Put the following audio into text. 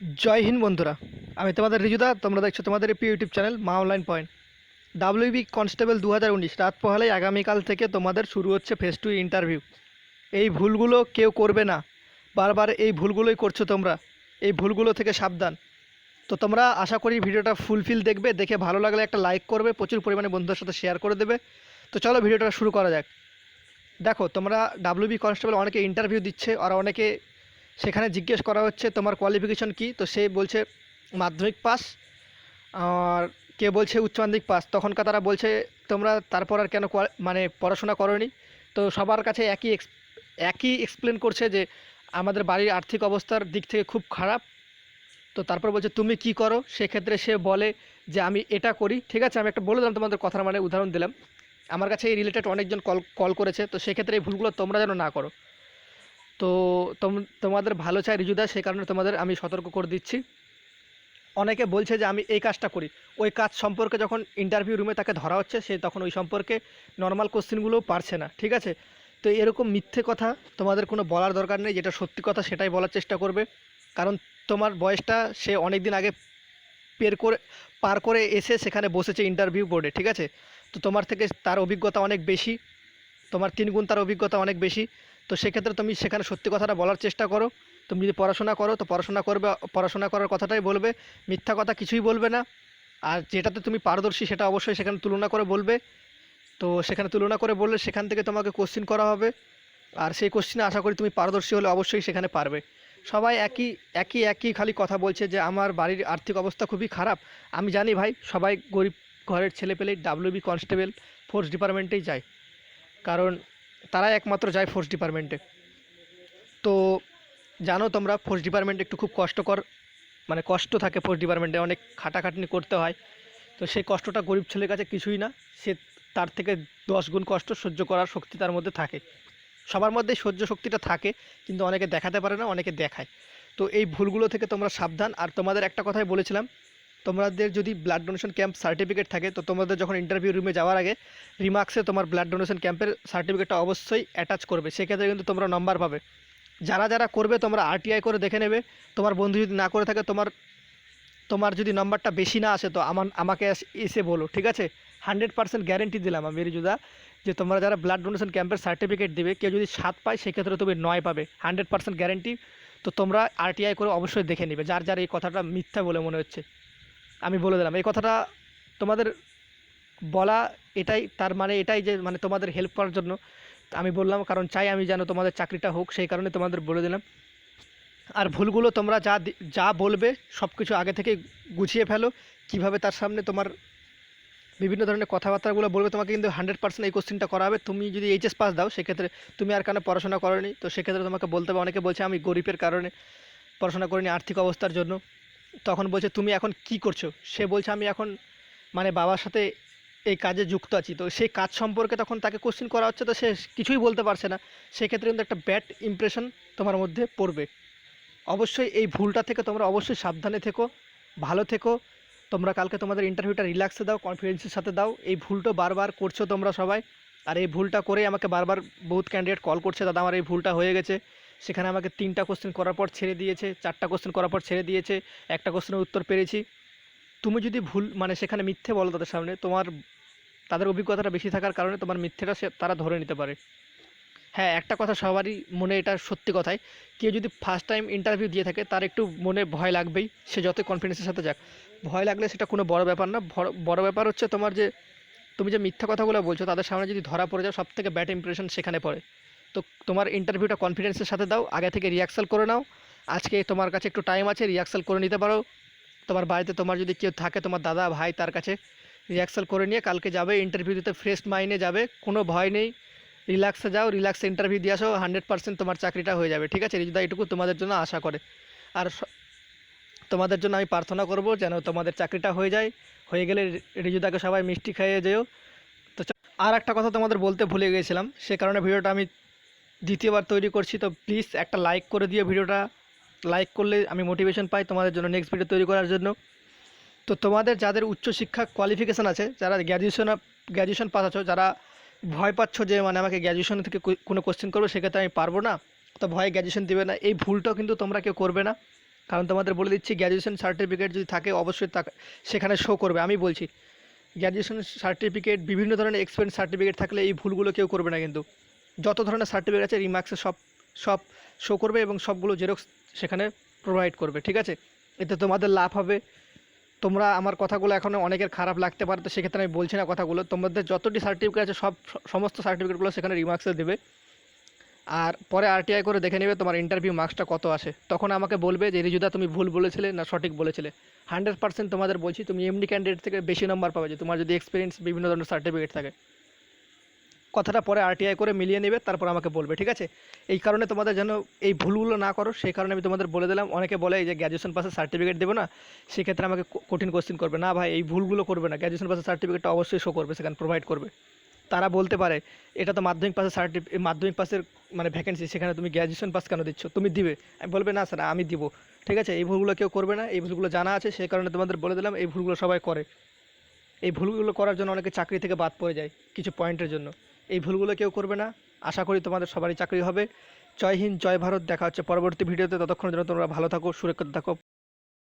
জয় হিন্দ বন্ধুরা, আমি তোমাদের রিজুদা, তোমরা দেখছ তোমাদের প্রিয় YouTube channel Maa online point W B constable দু হাজার উনিশ, রাত পহলেই আগামীকাল থেকে তোমাদের শুরু হচ্ছে ফেস টু ইন্টারভিউ এই ভুলগুলো কেউ করবে না। বারবার এই ভুলগুলোই করছ তোমরা। এই ভুলগুলো থেকে সাবধান। তো তোমরা আশা করি ভিডিওটা ফুলফিল দেখবে, দেখে ভালো লাগলে একটা লাইক করবে, প্রচুর পরিমাণে বন্ধুদের সাথে শেয়ার করে দেবে। তো চলো ভিডিওটা শুরু করা যাক। দেখো, তোমরা ডাব্লিউবি কনস্টেবল অনেকে ইন্টারভিউ দিচ্ছে, আর অনেকে সেখানে জিজ্ঞেস করা হচ্ছে, তোমার কোয়ালিফিকেশন কি? তো সে বলছে, মাধ্যমিক পাস। আর কে বলছে, উচ্চ মাধ্যমিক পাস। তখনকার তারা বলছে, তোমরা তারপর আর কেন মানে পড়াশোনা করনি? তো সবার কাছে একই একই এক্সপ্লেন করছে যে, আমাদের বাড়ির আর্থিক অবস্থার দিক থেকে খুব খারাপ। তো তারপর বলছে, তুমি কি করো? সেক্ষেত্রে সে বলে যে, আমি এটা করি। ঠিক আছে, আমি একটা বলে দিলাম তোমাদের কথার মানে উদাহরণ দিলাম। আমার কাছে এই রিলেটেড অনেকজন কল কল করেছে, তো সেক্ষেত্রে এই ভুলগুলো তোমরা যেন না করো। তো তোম- তোমাদের ভালো চাই রিজুদা সেই কারণে তোমাদের আমি সতর্ক করে দিচ্ছি। অনেকে বলছে যে আমি এই কাজটা করি। ওই কাজ সম্পর্কে যখন ইন্টারভিউ রুমে তাকে ধরা হচ্ছে, সে তখন ওই সম্পর্কে নর্মাল কোশ্চেনগুলোও পারছে না, ঠিক আছে? তো এরকম মিথ্যে কথা তোমাদের কোনো বলার দরকার নেই, যেটা সত্যি কথা সেটাই বলার চেষ্টা করবে। কারণ তোমার বয়সটা সে অনেক দিন আগে পের করে, পার করে এসে সেখানে বসেছে ইন্টারভিউ বোর্ডে ঠিক আছে? তো তোমার থেকে তার অভিজ্ঞতা অনেক বেশি, তোমার তিন গুণ তার অভিজ্ঞতা অনেক বেশি। তো সেক্ষেত্রে তুমি সেখানে সত্যি কথাটা বলার চেষ্টা করো। তুমি যদি পড়াশোনা করো, তো পড়াশোনা করবে, পড়াশোনা করার কথাটাই বলবে, মিথ্যা কথা কিছুই বলবে না। আর যেটাতে তুমি পারদর্শী সেটা অবশ্যই সেখানে তুলনা করে বলবে। তো সেখানে তুলনা করে বললে সেখান থেকে তোমাকে কোশ্চিন করা হবে। আর সেই কোশ্চিনে আশা করি তুমি পারদর্শী হলে অবশ্যই সেখানে পারবে। সবাই একই একই একই খালি কথা বলছে যে আমার বাড়ির আর্থিক অবস্থা খুবই খারাপ। আমি জানি ভাই, সবাই গরিব ঘরের ছেলে পেলেই ডাব্লিউবি কনস্টেবল ফোর্স ডিপার্টমেন্টেই যায়। কারণ তারাই একমাত্র যায় ফোর্স ডিপার্টমেন্টে তো জানো তোমরা ফোর্স ডিপার্টমেন্ট একটু খুব কষ্টকর মানে কষ্ট থাকে ফোর্স ডিপার্টমেন্টে অনেক খাটাখাটনি করতে হয়। তো সেই কষ্টটা গরিব ছেলের কাছে কিছুই না, সে তার থেকে দশ গুণ কষ্ট সহ্য করার শক্তি তার মধ্যে থাকে। সবার মধ্যে সহ্য শক্তিটা থাকে, কিন্তু অনেকে দেখাতে পারে না, অনেকে দেখায়। তো এই ভুলগুলো থেকে তোমরা সাবধান। আর তোমাদের একটা কথাই বলেছিলাম তোমাদের যদি ব্লাড ডোনেশন ক্যাম্প সার্টিফিকেট থাকে, তো তোমাদের যখন ইন্টারভিউ রুমে যাওয়ার আগে রিমার্কসে তোমার ব্লাড ডোনেশন ক্যাম্পের সার্টিফিকেটটা অবশ্যই অ্যাটাচ করবে। সেক্ষেত্রে কিন্তু তোমরা নম্বর পাবে। যারা যারা করবে, তোমরা আরটিআই করে দেখে নেবে। তোমার বন্ধু যদি না করে থাকে, তোমার তোমার যদি নম্বরটা বেশি না আসে, তো আমার, আমাকে এসে বলো, ঠিক আছে? হান্ড্রেড পার্সেন্ট গ্যারেন্টি দিলাম আমি, রিজুদা, যে তোমরা যারা ব্লাড ডোনেশন ক্যাম্পের সার্টিফিকেট দেবে, কেউ যদি সাত পায়, সেক্ষেত্রে তুমি নয় পাবে। হান্ড্রেড পার্সেন্ট গ্যারেন্টি তো তোমরা আরটিআই করে অবশ্যই দেখে নেবে। যার যার এই কথাটা মিথ্যা বলে মনে হচ্ছে। আমি বলে দিলাম। এই কথাটা তোমাদের বলা এটাই, তার মানে এটাই যে মানে তোমাদের হেল্প করার জন্য। আমি বললাম, কারণ চাই আমি যেন তোমাদের চাকরিটা হোক, সেই কারণে তোমাদের বলে দিলাম। আর ভুলগুলো তোমরা যা যা বলবে সব কিছু আগে থেকে গুছিয়ে ফেলো। কীভাবে তার সামনে তোমার বিভিন্ন ধরনের কথাবার্তাগুলো বলবে, তোমাকে কিন্তু হান্ড্রেড পার্সেন্ট এই কোশ্চেনটা করা হবে। তুমি যদি এইচএস পাস দাও, সেক্ষেত্রে তুমি আর কেন পড়াশোনা করনি। তো সেক্ষেত্রে তোমাকে বলতে হবে, অনেকে বলছে আমি গরিবের কারণে পড়াশোনা করিনি আর্থিক অবস্থার জন্য। তখন বলছে, তুমি এখন কি করছ? সে বলছে, আমি এখন মানে বাবার সাথে এই কাজে যুক্ত আছি। তো সেই কাজ সম্পর্কে তখন তাকে কোশ্চেন করা হচ্ছে, তো সে কিছুই বলতে পারছে না। সেক্ষেত্রে কিন্তু একটা ব্যাড ইমপ্রেশন তোমার মধ্যে পড়বে। অবশ্যই এই ভুলটা থেকে তোমরা অবশ্যই সাবধানে থেকো, ভালো থেকো। তোমরা কালকে তোমাদের ইন্টারভিউটা রিল্যাক্সে দাও কনফিডেন্সের সাথে দাও। এই ভুলটা বারবার করছ তোমরা সবাই, আর এই ভুলটা করেই আমাকে বারবার বহুত ক্যান্ডিডেট কল করছে, দাদা, আমার এই ভুলটা হয়ে গেছে। সেখানে আমাকে তিনটা কোশ্চেন করার পর ছেড়ে দিয়েছে, চারটা কোশ্চেন করার পর ছেড়ে দিয়েছে, একটা কোশ্চেনের উত্তর পেরেছি। তুমি যদি ভুল মানে সেখানে মিথ্যে বলো তাদের সামনে, তোমার, তাদের অভিজ্ঞতাটা বেশি থাকার কারণে তোমার মিথ্যেটা সে, তারা ধরে নিতে পারে। হ্যাঁ একটা কথা সবারই মনে এটা সত্যি কথাই, কেউ যদি ফার্স্ট টাইম ইন্টারভিউ দিয়ে থাকে, তার একটু মনে ভয় লাগবেই, সে যত কনফিডেন্সের সাথে যাক। ভয় লাগলে সেটা কোনো বড় ব্যাপার না বড়- ব্যাপার হচ্ছে তোমার যে, তুমি যে মিথ্যা কথাগুলো বলছো, তাদের সামনে যদি ধরা পড়ে যাও সব থেকে ব্যাড ইমপ্রেশন সেখানে পড়ে। তো তোমার ইন্টারভিউটা কনফিডেন্সের সাথে দাও, আগে থেকে রিহার্সাল করে নাও। আজকে তোমার কাছে একটু টাইম আছে রিহার্সাল করে নিতে পারো। তোমার বাড়িতে তোমার যদি কেউ থাকে, তোমার দাদা ভাই তার কাছে রিহার্সাল করে নিয়ে কালকে যাবে ইন্টারভিউ দিতে ফ্রেশ মাইনে যাবে, কোনো ভয় নেই। রিল্যাক্সে যাও রিল্যাক্সে ইন্টারভিউ দিয়ে আসো হান্ড্রেড পার্সেন্ট তোমার চাকরিটা হয়ে যাবে, ঠিক আছে? রিজুদা এটুকু তোমাদের জন্য আশা করে। আর তোমাদের জন্য আমি প্রার্থনা করব যেন তোমাদের চাকরিটা হয়ে যায়। হয়ে গেলে রিজুদাকে সবাই মিষ্টি খাইয়ে যেও। তো আর একটা কথা তোমাদের বলতে ভুলে গিয়েছিলাম সে কারণে ভিডিওটা আমি দ্বিতীয়বার তৈরি করছি, তো প্লিজ একটা লাইক করে দিও ভিডিওটা। লাইক করলে আমি মোটিভেশন পাই তোমাদের জন্য নেক্সট ভিডিও তৈরি করার জন্য। তো তোমাদের যাদের উচ্চশিক্ষা কোয়ালিফিকেশান আছে, যারা গ্র্যাজুয়েশন গ্র্যাজুয়েশন পাস আছো, যারা ভয় পাচ্ছ যে মানে আমাকে গ্র্যাজুয়েশন থেকে কোনো কোশ্চেন করবে, সেক্ষেত্রে আমি পারব না। তো ভয়ে গ্র্যাজুয়েশন দেবে না। এই ভুলটাও কিন্তু তোমরা কেউ করবে না। কারণ তোমাদের বলে দিচ্ছি গ্র্যাজুয়েশন সার্টিফিকেট যদি থাকে, অবশ্যই তা সেখানে শো করবে। আমি বলছি গ্র্যাজুয়েশন সার্টিফিকেট বিভিন্ন ধরনের এক্সপেরিয়েন্স সার্টিফিকেট থাকলে এই ভুলগুলো কেউ করবে না কিন্তু। যত ধরনের সার্টিফিকেট আছে রিমার্কসে সব সব শো করবে এবং সবগুলো জেরক্স সেখানে প্রোভাইড করবে, ঠিক আছে? এতে তোমাদের লাভ হবে। তোমরা আমার কথাগুলো এখন অনেকের খারাপ লাগতে পারে, তো সেক্ষেত্রে আমি বলছি না কথাগুলো। তোমাদের যতটি সার্টিফিকেট আছে, সব, সমস্ত সার্টিফিকেটগুলো সেখানে রিমার্কসে দেবে। আর পরে আরটিআই করে দেখে নেবে তোমার ইন্টারভিউ মার্কসটা কত আসে। তখন আমাকে বলবে যে, রিজুদা, তুমি ভুল বলেছিলে না সঠিক বলেছিলে। হান্ড্রেড পার্সেন্ট তোমাদের বলছি, তুমি এমনি ক্যান্ডিডেট থেকে বেশি নম্বর পাবে যে, তোমার যদি এক্সপিরিয়েন্স বিভিন্ন ধরনের সার্টিফিকেট থাকে। কথাটা পরে আরটিআই করে মিলিয়ে নেবে, তারপর আমাকে বলবে, ঠিক আছে? এই কারণে তোমাদের যেন এই ভুলগুলো না করো, সেই কারণে আমি তোমাদের বলে দিলাম। অনেকে বলে যে গ্র্যাজুয়েশন পাসের সার্টিফিকেট দেবো না, সেক্ষেত্রে আমাকে কঠিন কোশ্চেন করবে। না ভাই, এই ভুলগুলো করবে না। গ্র্যাজুয়েশন পাসের সার্টিফিকেটটা অবশ্যই শো করবে, সেখানে প্রোভাইড করবে। তারা বলতে পারে, এটা তো মাধ্যমিক পাসের সার্টিফিকেট মাধ্যমিক পাসের মানে ভ্যাকেন্সি সেখানে তুমি গ্র্যাজুয়েশন পাস কেন দিচ্ছ? তুমি দিবে। আমি বলবে, না স্যার আমি দিব। ঠিক আছে? এই ভুলগুলো কেউ করবে না, এই ভুলগুলো জানা আছে, সেই কারণে তোমাদের বলে দিলাম, এই ভুলগুলো সবাই করে। এই ভুলগুলো করার জন্য অনেকে চাকরি থেকে বাদ পড়ে যায়, কিছু পয়েন্টের জন্য। এই ভুলগুলো কেউ করবে না। আশা করি তোমাদের সবারই চাকরি হবে। জয় হিন্দ, জয় ভারত। দেখা হচ্ছে পরবর্তী ভিডিওতে। ততক্ষণ জন্য তোমরা ভালো থাকো, সুরক্ষিত থাকো।